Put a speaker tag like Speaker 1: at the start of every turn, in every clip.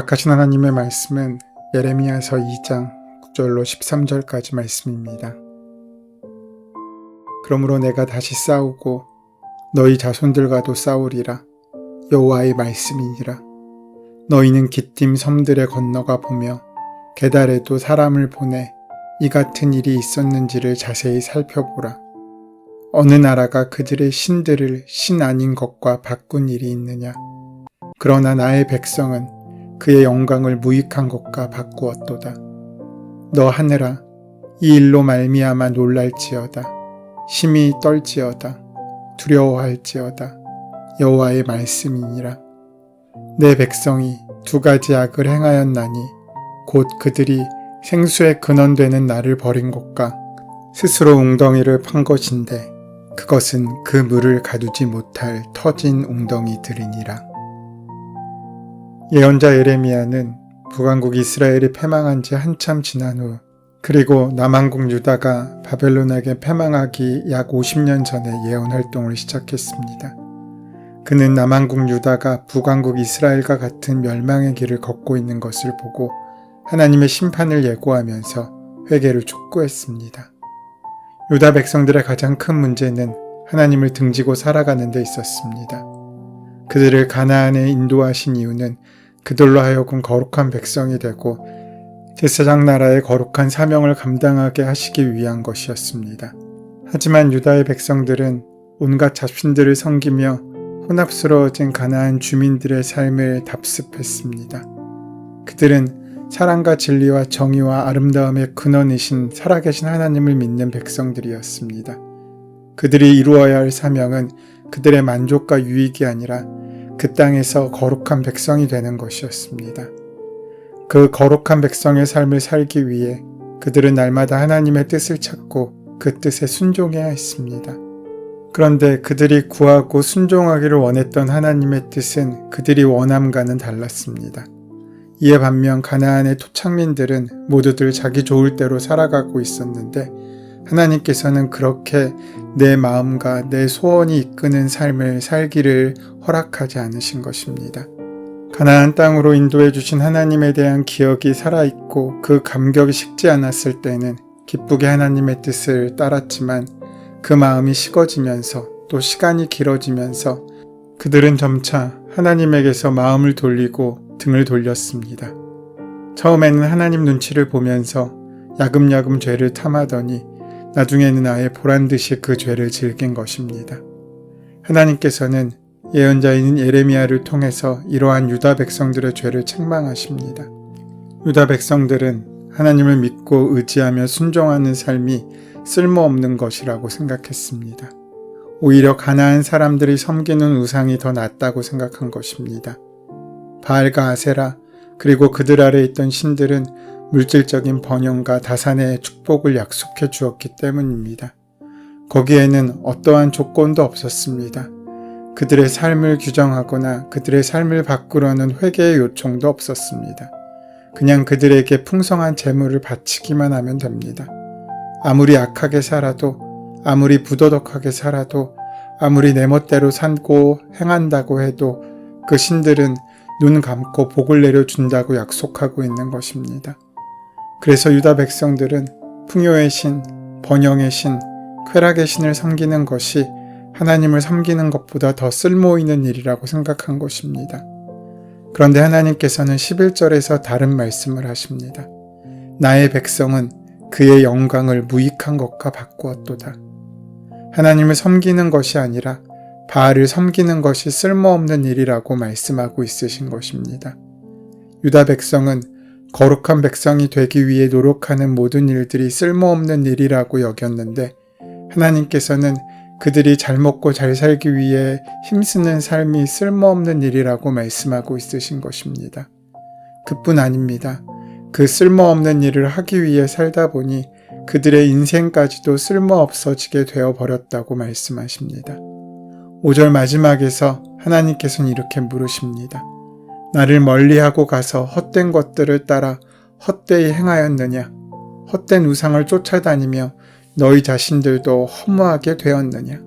Speaker 1: 약하신 하나님의 말씀은 예레미야서 2장 9절로 13절까지 말씀입니다. 그러므로 내가 다시 싸우고 너희 자손들과도 싸우리라 여호와의 말씀이니라 너희는 기띔 섬들에 건너가 보며 게달에도 사람을 보내 이 같은 일이 있었는지를 자세히 살펴보라 어느 나라가 그들의 신들을 신 아닌 것과 바꾼 일이 있느냐 그러나 나의 백성은 그의 영광을 무익한 것과 바꾸었도다. 너 하늘아, 이 일로 말미암아 놀랄지어다. 심히 떨지어다. 두려워할지어다. 여호와의 말씀이니라. 내 백성이 두 가지 악을 행하였나니 곧 그들이 생수의 근원되는 나를 버린 것과 스스로 웅덩이를 판 것인데 그것은 그 물을 가두지 못할 터진 웅덩이들이니라. 예언자 예레미야는 북왕국 이스라엘이 패망한 지 한참 지난 후 그리고 남왕국 유다가 바벨론에게 패망하기 약 50년 전에 예언 활동을 시작했습니다. 그는 남왕국 유다가 북왕국 이스라엘과 같은 멸망의 길을 걷고 있는 것을 보고 하나님의 심판을 예고하면서 회개를 촉구했습니다. 유다 백성들의 가장 큰 문제는 하나님을 등지고 살아가는 데 있었습니다. 그들을 가나안에 인도하신 이유는 그들로 하여금 거룩한 백성이 되고 제사장 나라의 거룩한 사명을 감당하게 하시기 위한 것이었습니다. 하지만 유다의 백성들은 온갖 잡신들을 섬기며 혼합스러워진 가나안 주민들의 삶을 답습했습니다. 그들은 사랑과 진리와 정의와 아름다움의 근원이신 살아계신 하나님을 믿는 백성들이었습니다. 그들이 이루어야 할 사명은 그들의 만족과 유익이 아니라 그 땅에서 거룩한 백성이 되는 것이었습니다. 그 거룩한 백성의 삶을 살기 위해 그들은 날마다 하나님의 뜻을 찾고 그 뜻에 순종해야 했습니다. 그런데 그들이 구하고 순종하기를 원했던 하나님의 뜻은 그들이 원함과는 달랐습니다. 이에 반면 가나안의 토착민들은 모두들 자기 좋을 대로 살아가고 있었는데 하나님께서는 그렇게 내 마음과 내 소원이 이끄는 삶을 살기를 허락하지 않으신 것입니다. 가나안 땅으로 인도해 주신 하나님에 대한 기억이 살아있고 그 감격이 식지 않았을 때는 기쁘게 하나님의 뜻을 따랐지만 그 마음이 식어지면서 또 시간이 길어지면서 그들은 점차 하나님에게서 마음을 돌리고 등을 돌렸습니다. 처음에는 하나님 눈치를 보면서 야금야금 죄를 탐하더니 나중에는 아예 보란 듯이 그 죄를 즐긴 것입니다. 하나님께서는 예언자인 예레미야를 통해서 이러한 유다 백성들의 죄를 책망하십니다. 유다 백성들은 하나님을 믿고 의지하며 순종하는 삶이 쓸모없는 것이라고 생각했습니다. 오히려 가나안 사람들이 섬기는 우상이 더 낫다고 생각한 것입니다. 바알과 아세라 그리고 그들 아래 있던 신들은 물질적인 번영과 다산의 축복을 약속해 주었기 때문입니다. 거기에는 어떠한 조건도 없었습니다. 그들의 삶을 규정하거나 그들의 삶을 바꾸려는 회개의 요청도 없었습니다. 그냥 그들에게 풍성한 재물을 바치기만 하면 됩니다. 아무리 악하게 살아도, 아무리 부도덕하게 살아도, 아무리 내 멋대로 산고 행한다고 해도 그 신들은 눈 감고 복을 내려준다고 약속하고 있는 것입니다. 그래서 유다 백성들은 풍요의 신, 번영의 신, 쾌락의 신을 섬기는 것이 하나님을 섬기는 것보다 더 쓸모 있는 일이라고 생각한 것입니다. 그런데 하나님께서는 11절에서 다른 말씀을 하십니다. 나의 백성은 그의 영광을 무익한 것과 바꾸었도다. 하나님을 섬기는 것이 아니라 바알을 섬기는 것이 쓸모없는 일이라고 말씀하고 있으신 것입니다. 유다 백성은 거룩한 백성이 되기 위해 노력하는 모든 일들이 쓸모없는 일이라고 여겼는데 하나님께서는 그들이 잘 먹고 잘 살기 위해 힘쓰는 삶이 쓸모없는 일이라고 말씀하고 있으신 것입니다. 그뿐 아닙니다. 그 쓸모없는 일을 하기 위해 살다 보니 그들의 인생까지도 쓸모없어지게 되어 버렸다고 말씀하십니다. 5절 마지막에서 하나님께서는 이렇게 물으십니다. 나를 멀리하고 가서 헛된 것들을 따라 헛되이 행하였느냐? 헛된 우상을 쫓아다니며 너희 자신들도 허무하게 되었느냐?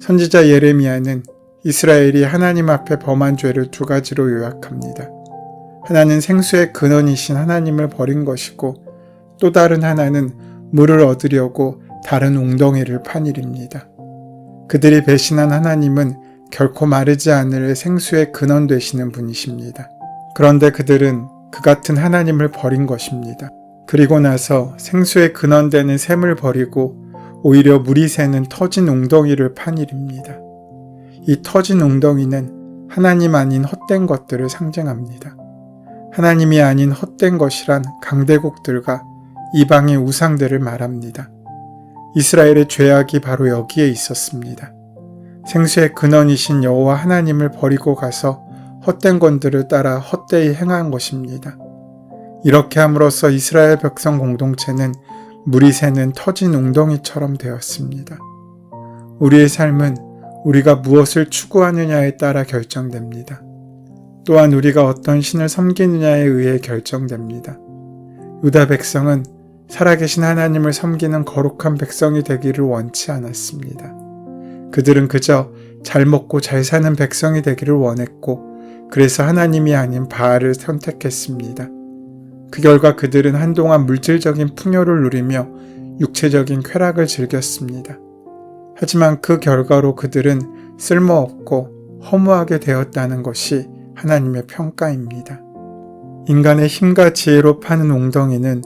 Speaker 1: 선지자 예레미야는 이스라엘이 하나님 앞에 범한 죄를 두 가지로 요약합니다. 하나는 생수의 근원이신 하나님을 버린 것이고 또 다른 하나는 물을 얻으려고 다른 웅덩이를 판 일입니다. 그들이 배신한 하나님은 결코 마르지 않을 생수의 근원 되시는 분이십니다. 그런데 그들은 그 같은 하나님을 버린 것입니다. 그리고 나서 생수의 근원 되는 샘을 버리고 오히려 물이 새는 터진 웅덩이를 판 일입니다. 이 터진 웅덩이는 하나님 아닌 헛된 것들을 상징합니다. 하나님이 아닌 헛된 것이란 강대국들과 이방의 우상들을 말합니다. 이스라엘의 죄악이 바로 여기에 있었습니다. 생수의 근원이신 여호와 하나님을 버리고 가서 헛된 건들을 따라 헛되이 행한 것입니다. 이렇게 함으로써 이스라엘 백성 공동체는 물이 새는 터진 웅덩이처럼 되었습니다. 우리의 삶은 우리가 무엇을 추구하느냐에 따라 결정됩니다. 또한 우리가 어떤 신을 섬기느냐에 의해 결정됩니다. 유다 백성은 살아계신 하나님을 섬기는 거룩한 백성이 되기를 원치 않았습니다. 그들은 그저 잘 먹고 잘 사는 백성이 되기를 원했고, 그래서 하나님이 아닌 바알을 선택했습니다. 그 결과 그들은 한동안 물질적인 풍요를 누리며 육체적인 쾌락을 즐겼습니다. 하지만 그 결과로 그들은 쓸모없고 허무하게 되었다는 것이 하나님의 평가입니다. 인간의 힘과 지혜로 파는 웅덩이는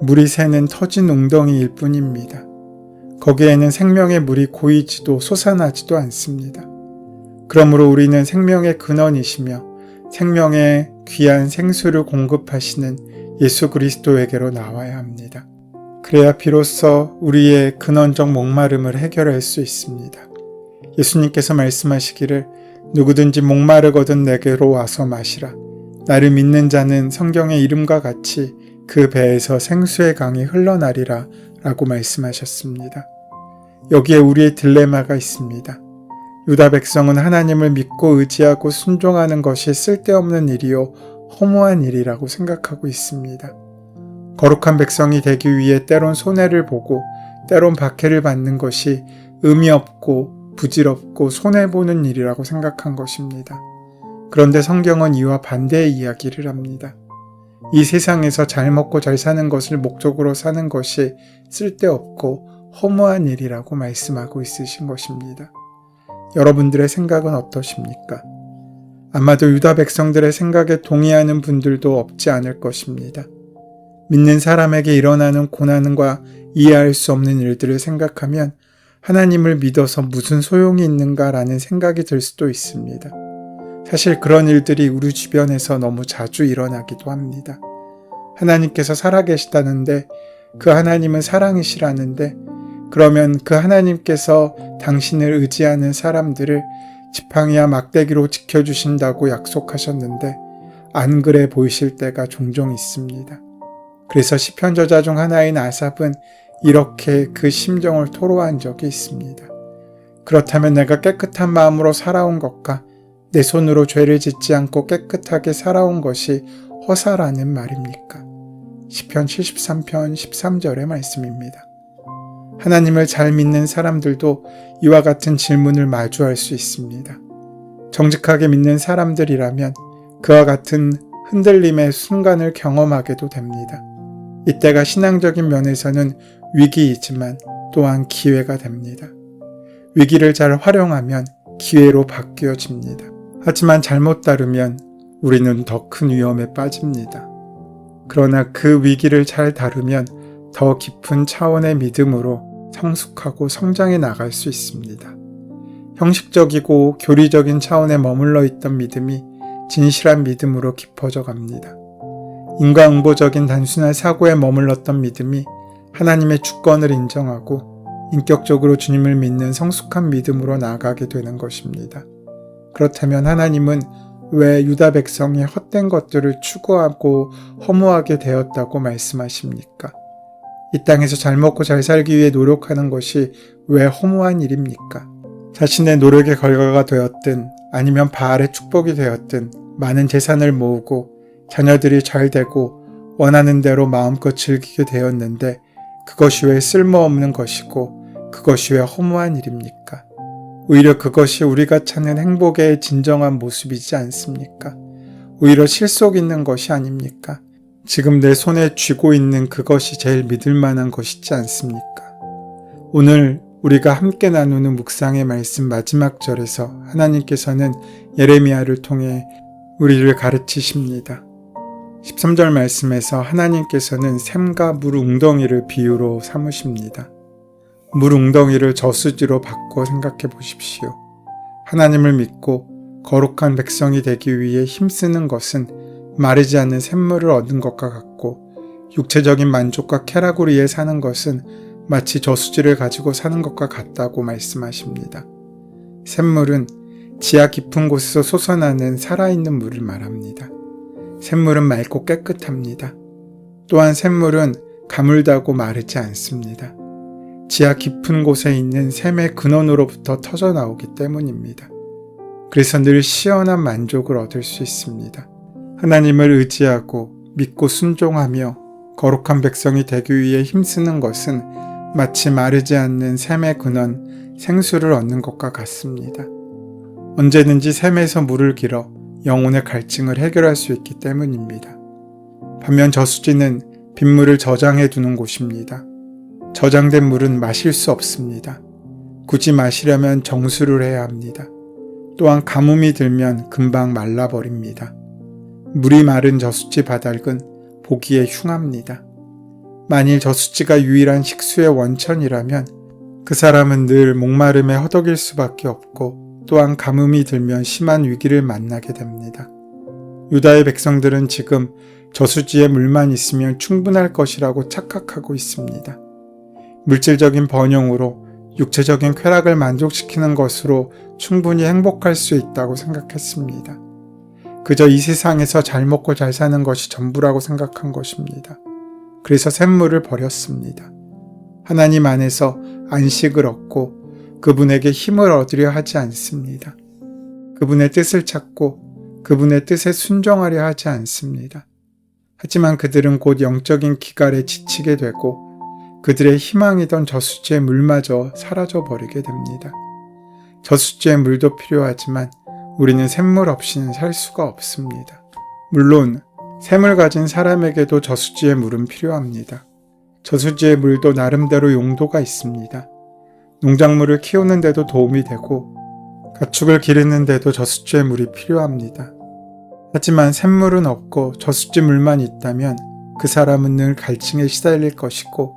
Speaker 1: 물이 새는 터진 웅덩이일 뿐입니다. 거기에는 생명의 물이 고이지도 솟아나지도 않습니다. 그러므로 우리는 생명의 근원이시며 생명의 귀한 생수를 공급하시는 예수 그리스도에게로 나와야 합니다. 그래야 비로소 우리의 근원적 목마름을 해결할 수 있습니다. 예수님께서 말씀하시기를 누구든지 목마르거든 내게로 와서 마시라. 나를 믿는 자는 성경의 이름과 같이 그 배에서 생수의 강이 흘러나리라 라고 말씀하셨습니다. 여기에 우리의 딜레마가 있습니다. 유다 백성은 하나님을 믿고 의지하고 순종하는 것이 쓸데없는 일이요 허무한 일이라고 생각하고 있습니다. 거룩한 백성이 되기 위해 때론 손해를 보고 때론 박해를 받는 것이 의미 없고 부질없고 손해보는 일이라고 생각한 것입니다. 그런데 성경은 이와 반대의 이야기를 합니다. 이 세상에서 잘 먹고 잘 사는 것을 목적으로 사는 것이 쓸데없고 허무한 일이라고 말씀하고 있으신 것입니다. 여러분들의 생각은 어떠십니까? 아마도 유다 백성들의 생각에 동의하는 분들도 없지 않을 것입니다. 믿는 사람에게 일어나는 고난과 이해할 수 없는 일들을 생각하면 하나님을 믿어서 무슨 소용이 있는가라는 생각이 들 수도 있습니다. 사실 그런 일들이 우리 주변에서 너무 자주 일어나기도 합니다. 하나님께서 살아계시다는데 그 하나님은 사랑이시라는데 그러면 그 하나님께서 당신을 의지하는 사람들을 지팡이와 막대기로 지켜주신다고 약속하셨는데 안 그래 보이실 때가 종종 있습니다. 그래서 시편 저자 중 하나인 아삽은 이렇게 그 심정을 토로한 적이 있습니다. 그렇다면 내가 깨끗한 마음으로 살아온 것과 내 손으로 죄를 짓지 않고 깨끗하게 살아온 것이 허사라는 말입니까? 시편 73편 13절의 말씀입니다. 하나님을 잘 믿는 사람들도 이와 같은 질문을 마주할 수 있습니다. 정직하게 믿는 사람들이라면 그와 같은 흔들림의 순간을 경험하게도 됩니다. 이때가 신앙적인 면에서는 위기이지만 또한 기회가 됩니다. 위기를 잘 활용하면 기회로 바뀌어집니다. 하지만 잘못 다루면 우리는 더 큰 위험에 빠집니다. 그러나 그 위기를 잘 다루면 더 깊은 차원의 믿음으로 성숙하고 성장해 나갈 수 있습니다. 형식적이고 교리적인 차원에 머물러 있던 믿음이 진실한 믿음으로 깊어져 갑니다. 인과응보적인 단순한 사고에 머물렀던 믿음이 하나님의 주권을 인정하고 인격적으로 주님을 믿는 성숙한 믿음으로 나아가게 되는 것입니다. 그렇다면 하나님은 왜 유다 백성이 헛된 것들을 추구하고 허무하게 되었다고 말씀하십니까? 이 땅에서 잘 먹고 잘 살기 위해 노력하는 것이 왜 허무한 일입니까? 자신의 노력의 결과가 되었든 아니면 바알의 축복이 되었든 많은 재산을 모으고 자녀들이 잘 되고 원하는 대로 마음껏 즐기게 되었는데 그것이 왜 쓸모없는 것이고 그것이 왜 허무한 일입니까? 오히려 그것이 우리가 찾는 행복의 진정한 모습이지 않습니까? 오히려 실속 있는 것이 아닙니까? 지금 내 손에 쥐고 있는 그것이 제일 믿을 만한 것이지 않습니까? 오늘 우리가 함께 나누는 묵상의 말씀 마지막 절에서 하나님께서는 예레미야를 통해 우리를 가르치십니다. 13절 말씀에서 하나님께서는 샘과 물 웅덩이를 비유로 삼으십니다. 물 웅덩이를 저수지로 바꿔 생각해 보십시오. 하나님을 믿고 거룩한 백성이 되기 위해 힘쓰는 것은 마르지 않는 샘물을 얻는 것과 같고 육체적인 만족과 쾌락을 위해 사는 것은 마치 저수지를 가지고 사는 것과 같다고 말씀하십니다. 샘물은 지하 깊은 곳에서 솟아나는 살아있는 물을 말합니다. 샘물은 맑고 깨끗합니다. 또한 샘물은 가물다고 마르지 않습니다. 지하 깊은 곳에 있는 샘의 근원으로부터 터져 나오기 때문입니다. 그래서 늘 시원한 만족을 얻을 수 있습니다. 하나님을 의지하고 믿고 순종하며 거룩한 백성이 되기 위해 힘쓰는 것은 마치 마르지 않는 샘의 근원, 생수를 얻는 것과 같습니다. 언제든지 샘에서 물을 길어 영혼의 갈증을 해결할 수 있기 때문입니다. 반면 저수지는 빗물을 저장해 두는 곳입니다. 저장된 물은 마실 수 없습니다. 굳이 마시려면 정수를 해야 합니다. 또한 가뭄이 들면 금방 말라버립니다. 물이 마른 저수지 바닥은 보기에 흉합니다. 만일 저수지가 유일한 식수의 원천이라면 그 사람은 늘 목마름에 허덕일 수밖에 없고 또한 가뭄이 들면 심한 위기를 만나게 됩니다. 유다의 백성들은 지금 저수지에 물만 있으면 충분할 것이라고 착각하고 있습니다. 물질적인 번영으로 육체적인 쾌락을 만족시키는 것으로 충분히 행복할 수 있다고 생각했습니다. 그저 이 세상에서 잘 먹고 잘 사는 것이 전부라고 생각한 것입니다. 그래서 샘물을 버렸습니다. 하나님 안에서 안식을 얻고 그분에게 힘을 얻으려 하지 않습니다. 그분의 뜻을 찾고 그분의 뜻에 순종하려 하지 않습니다. 하지만 그들은 곧 영적인 기갈에 지치게 되고 그들의 희망이던 저수지의 물마저 사라져 버리게 됩니다. 저수지의 물도 필요하지만 우리는 샘물 없이는 살 수가 없습니다. 물론 샘을 가진 사람에게도 저수지의 물은 필요합니다. 저수지의 물도 나름대로 용도가 있습니다. 농작물을 키우는데도 도움이 되고 가축을 기르는데도 저수지의 물이 필요합니다. 하지만 샘물은 없고 저수지 물만 있다면 그 사람은 늘 갈증에 시달릴 것이고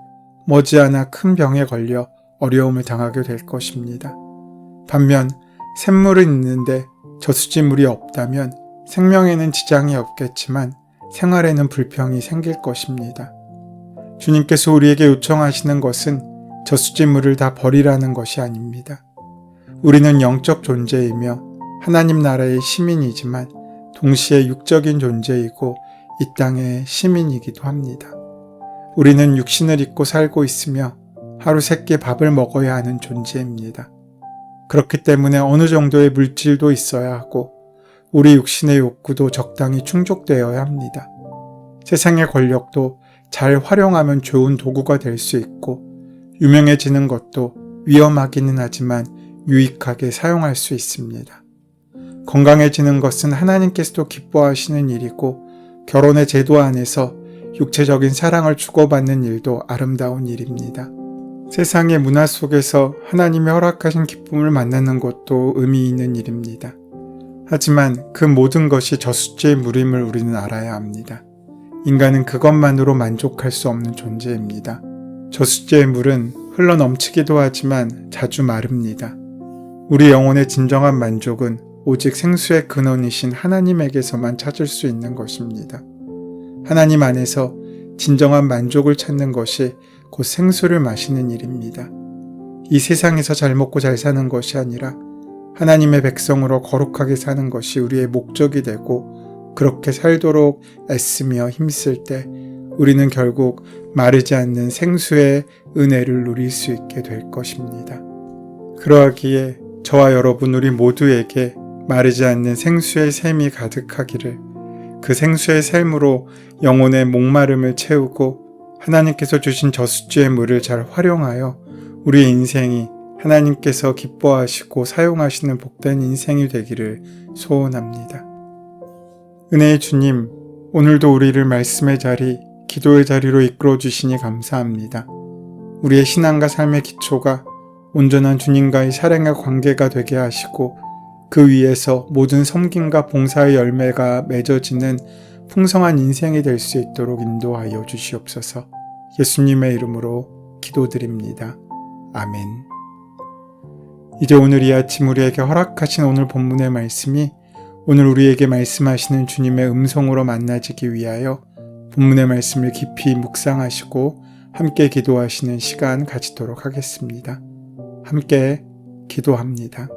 Speaker 1: 머지않아 큰 병에 걸려 어려움을 당하게 될 것입니다. 반면 샘물은 있는데 저수지 물이 없다면 생명에는 지장이 없겠지만 생활에는 불평이 생길 것입니다. 주님께서 우리에게 요청하시는 것은 저수지물을 다 버리라는 것이 아닙니다. 우리는 영적 존재이며 하나님 나라의 시민이지만 동시에 육적인 존재이고 이 땅의 시민이기도 합니다. 우리는 육신을 입고 살고 있으며 하루 세 끼 밥을 먹어야 하는 존재입니다. 그렇기 때문에 어느 정도의 물질도 있어야 하고 우리 육신의 욕구도 적당히 충족되어야 합니다. 세상의 권력도 잘 활용하면 좋은 도구가 될 수 있고 유명해지는 것도 위험하기는 하지만 유익하게 사용할 수 있습니다. 건강해지는 것은 하나님께서도 기뻐하시는 일이고 결혼의 제도 안에서 육체적인 사랑을 주고받는 일도 아름다운 일입니다. 세상의 문화 속에서 하나님의 허락하신 기쁨을 만나는 것도 의미 있는 일입니다. 하지만 그 모든 것이 저수지의 물임을 우리는 알아야 합니다. 인간은 그것만으로 만족할 수 없는 존재입니다. 저수지의 물은 흘러 넘치기도 하지만 자주 마릅니다. 우리 영혼의 진정한 만족은 오직 생수의 근원이신 하나님에게서만 찾을 수 있는 것입니다. 하나님 안에서 진정한 만족을 찾는 것이 곧 생수를 마시는 일입니다. 이 세상에서 잘 먹고 잘 사는 것이 아니라 하나님의 백성으로 거룩하게 사는 것이 우리의 목적이 되고 그렇게 살도록 애쓰며 힘쓸 때 우리는 결국 마르지 않는 생수의 은혜를 누릴 수 있게 될 것입니다. 그러하기에 저와 여러분 우리 모두에게 마르지 않는 생수의 샘이 가득하기를 그 생수의 샘으로 영혼의 목마름을 채우고 하나님께서 주신 저수지의 물을 잘 활용하여 우리의 인생이 하나님께서 기뻐하시고 사용하시는 복된 인생이 되기를 소원합니다. 은혜의 주님, 오늘도 우리를 말씀의 자리, 기도의 자리로 이끌어 주시니 감사합니다. 우리의 신앙과 삶의 기초가 온전한 주님과의 사랑의 관계가 되게 하시고 그 위에서 모든 섬김과 봉사의 열매가 맺어지는 풍성한 인생이 될 수 있도록 인도하여 주시옵소서. 예수님의 이름으로 기도드립니다. 아멘. 이제 오늘 이 아침 우리에게 허락하신 오늘 본문의 말씀이 오늘 우리에게 말씀하시는 주님의 음성으로 만나지기 위하여 본문의 말씀을 깊이 묵상하시고 함께 기도하시는 시간 가지도록 하겠습니다. 함께 기도합니다.